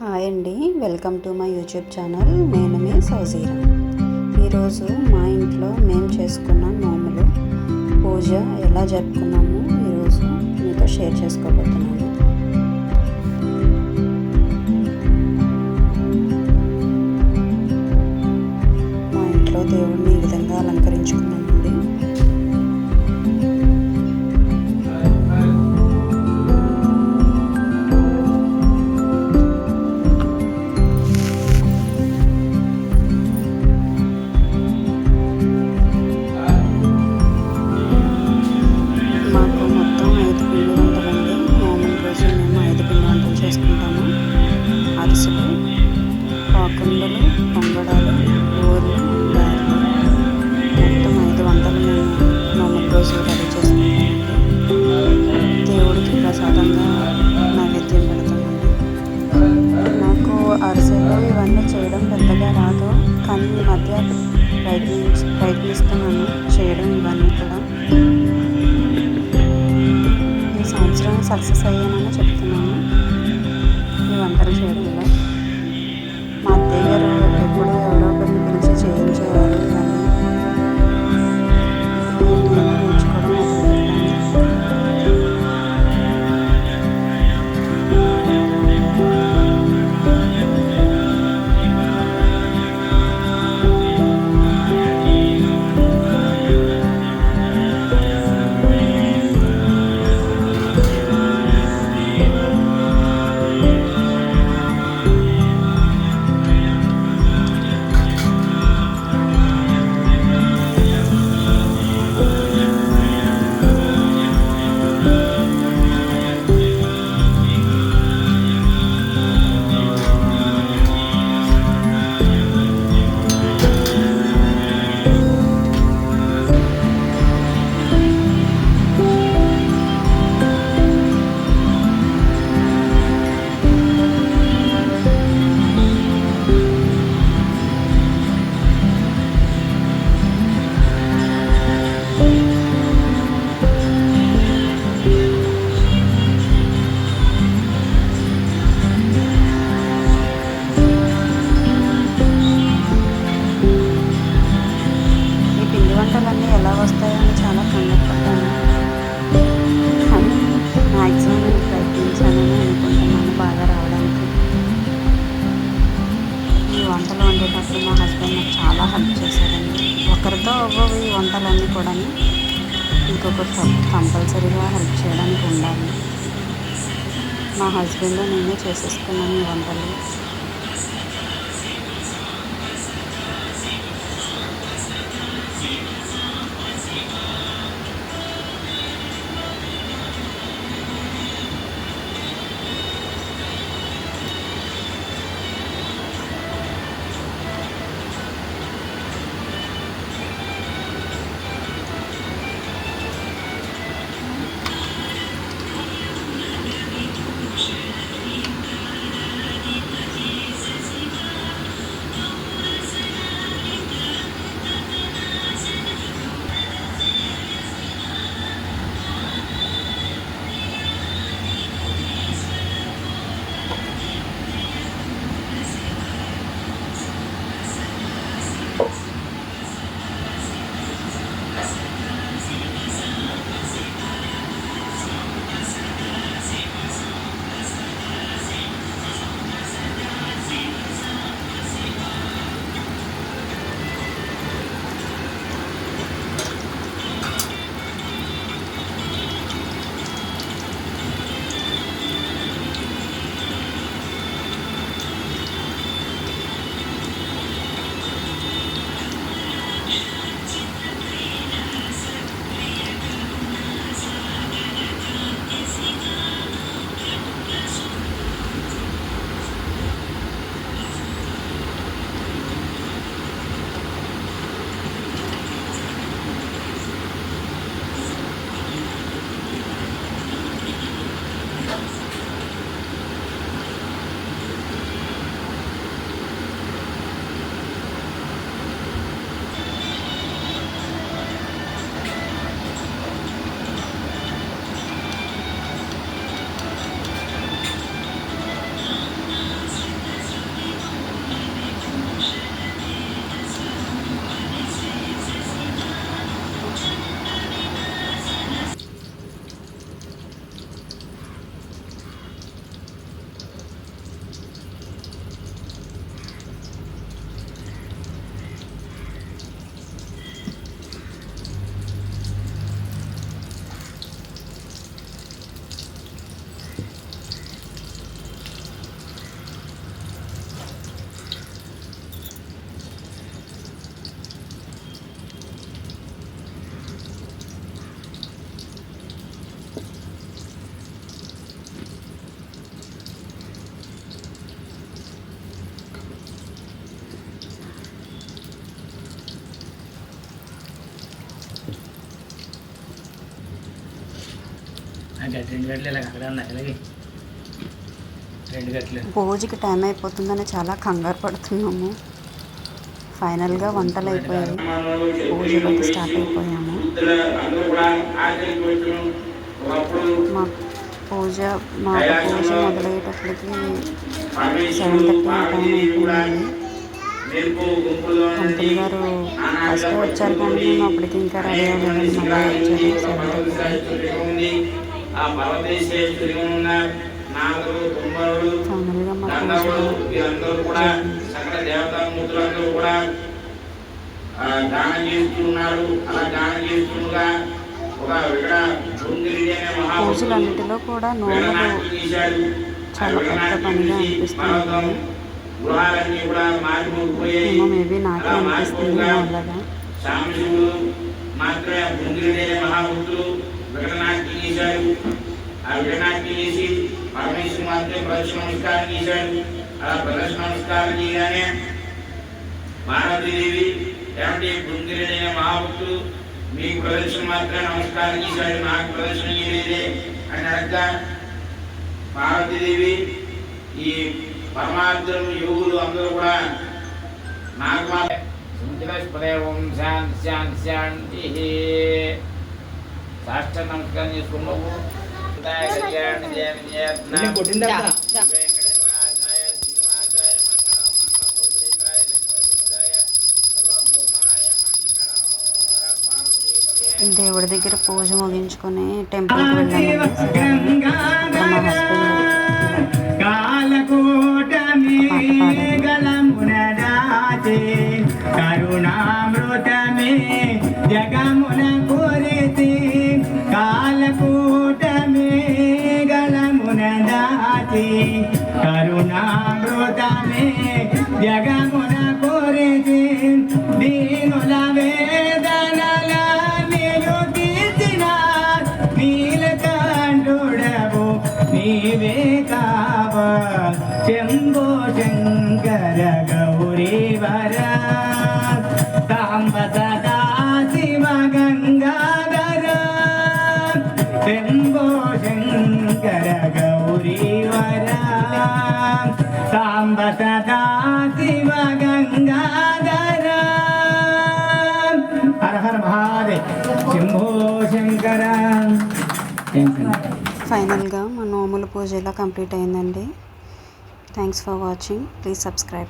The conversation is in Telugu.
హాయ్ అండి. Welcome to my YouTube channel. నేను మీ సౌజీరా. ఈరోజు మా ఇంట్లో మేము చేసుకున్న నోములు. పూజ ఎలా జరుపుకున్నాము ఈరోజు మీతో షేర్ చేసుకోబోతున్నాను. ప్రయత్నిస్తున్నాను. చేయడం ఇవన్నీ కూడా. ఈ సంవత్సరం సక్సెస్ అయ్యానని చెప్తున్నాను. ఈ వంటలు చేయడంలో మా అత్తయ్య గారు ఎప్పుడు ఎవరో ఒకరిని పిలిచి చేయించేవారు. ఇవన్నీ వండేటప్పుడు మా హస్బెండ్ నాకు చాలా హెల్ప్ చేశారండి. ఒకరితో అవ్వవు ఈ వంటలన్నీ కూడా ఇంకొకరు కంపల్సరీగా హెల్ప్ చేయడానికి ఉండాలి. మా హస్బెండ్ నేనే చేసేసుకున్నాను ఈ వంటలు. గట్టి రెండు గంటలు ఉన్నాయి ఇలాగే. రెండు గంటలు. పూజకి టైం అయిపోతుందని చాలా కంగారు పడుతున్నాము. ఫైనల్గా వంటలు అయిపోయాయి. పూజలోకి స్టార్ట్ అయిపోయాము. మా పూజ మా పూజ మొదలయ్యేటప్పటికి సెవెన్ థర్టీ టైం అయిపోయింది. పంతులు గారు ఫస్ట్ వచ్చారు కానీ మేము అప్పటికి ఇంకా రెడీ అవ్వలేదు. మళ్ళీ వచ్చారు. సెవెన్ థర్టీకి ఫైనల్గా మా పూజ సకల దేవతామూర్తులందరూ కూడా ఆ, దానం చేస్తున్నారు అలా దానం చేస్తుండగా ఒక మహాపురుషుడు పూజలన్నిటిలో కూడా. ఆ చాలా పెద్ద పనిగా అనిపిస్తుంది. భారతం గృహాలన్నీ కూడా మారిపోయాయి మేబీ నాకే అనిపిస్తుంది అలాగా ఆ వికటనాట్యం చేసి పరమేశ్వరు మాత్రమే ప్రదర్శన నమస్కారం చేశాడు. అలా ప్రదర్శన నమస్కారం చేయగానే పార్వతీదేవి ఏమంటే బృంగిరైన మహాభక్తుడు మీకు ప్రదర్శన మాత్రం నమస్కారం చేశాడు నాకు ప్రదర్శన చేయలేదే అని అడగ పార్వతీదేవి ఈ పరమార్థం యోగులు అందరూ కూడా నాకు మాత్రం ఓం శాంతి శాంతి శాంతి. సాష్ట నమస్కారం చేసుకున్నావు దేవుడి దగ్గర పూజ ముగించుకొని టెంపుల్కి వెళ్ళామండి గలమునదాచి కరుణామృతమే జగమున కురితి దీనుల వేదనల నీరు తీర్చిన నీలకంఠుడవు నీవే కావ. శంభో శంకర సాంబ సదా శివ గంగాధర హర హర మహాదేవ్. శంభో శంకర. ఫైనల్గా మా నోముల పూజ ఇలా కంప్లీట్ అయిందండి? Thanks for watching please subscribe